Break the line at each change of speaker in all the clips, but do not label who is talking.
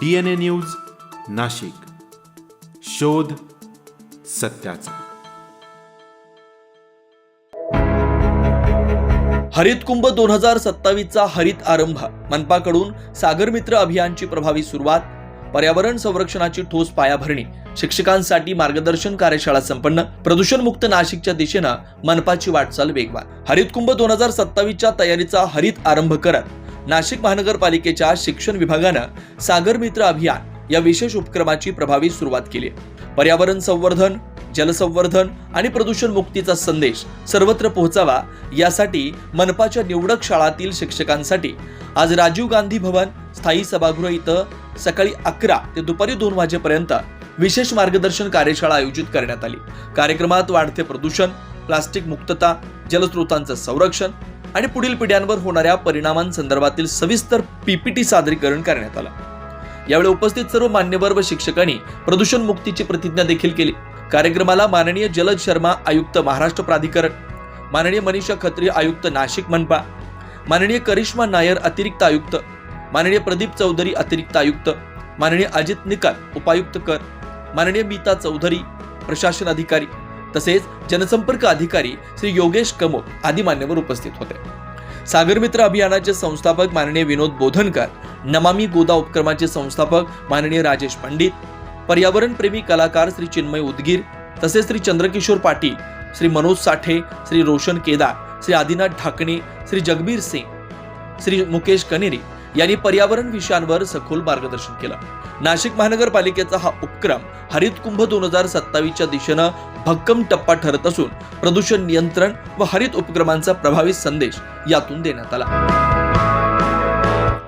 D N A news Nashik. शोध सत्याचा.
हरित कुंभ दोन हजार सत्तावीसचा हरित आरंभ. मनपाकडून सागर मित्र अभियानची प्रभावी सुरुवात पर्यावरण संरक्षणाची ठोस पायाभरणी शिक्षकांसाठी मार्गदर्शन कार्यशाळा संपन्न प्रदूषणमुक्त नाशिकच्या दिशेनं मनपाची वाटचाल वेगवान. हरित कुंभ दोन हजार सत्तावीसच्या तयारीचा हरित आरंभ करत नाशिक महानगरपालिकेच्या शिक्षण विभागानं सागर मित्र अभियान या विशेष उपक्रमाची प्रभावी सुरुवात केली. पर्यावरण संवर्धन जलसंवर्धन आणि प्रदूषण मुक्तीचा संदेश सर्वत्र पोहोचावा यासाठी मनपाच्या निवडक शाळातील शिक्षकांसाठी आज राजीव गांधी भवन स्थायी सभागृह इथं सकाळी अकरा ते दुपारी दोन वाजेपर्यंत विशेष मार्गदर्शन कार्यशाळा आयोजित करण्यात आली. कार्यक्रमात वाढते प्रदूषण प्लास्टिक मुक्तता जलस्रोतांचं संरक्षण आणि पुढील पिढ्यांवर होणाऱ्या परिणामांसंदर्भातील सविस्तर पीपीटी सादरीकरण करण्यात आलं. यावेळी उपस्थित सर्व मान्यवर व शिक्षकांनी प्रदूषण मुक्तीची प्रतिज्ञा देखील केली. कार्यक्रमाला माननीय जलद शर्मा आयुक्त महाराष्ट्र प्राधिकरण माननीय मनीषा खत्री आयुक्त नाशिक मनपा माननीय करिश्मा नायर अतिरिक्त आयुक्त माननीय प्रदीप चौधरी अतिरिक्त आयुक्त माननीय अजित निकाल उपायुक्त कर माननीय मीता चौधरी प्रशासन अधिकारी तसेच जनसंपर्क अधिकारी श्री योगेश कमोद आदी मान्यवर उपस्थित होते. सागर मित्र अभियानाचे संस्थापक माननीय विनोद बोधनकर नमामी गोदा उपक्रमाचे संस्थापक माननीय राजेश पंडित पर्यावरण प्रेमी कलाकार श्री चिन्मय उदगीर तसेच श्री चंद्रकिशोर पाटील श्री मनोज साठे श्री रोशन केदार श्री आदिनाथ ढाकणे श्री जगबीर सिंग श्री मुकेश कनेरी यांनी पर्यावरण विषयांवर सखोल मार्गदर्शन केलं. नाशिक महानगरपालिकेचा हा उपक्रम हरित कुंभ दोन हजार सत्तावीसच्या दिशेनं भक्कम टप्पा ठरत असून प्रदूषण नियंत्रण व हरित उपक्रमांचा प्रभावी संदेश यातून देण्यात आला.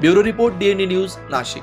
Bureau report DNA news Nashik.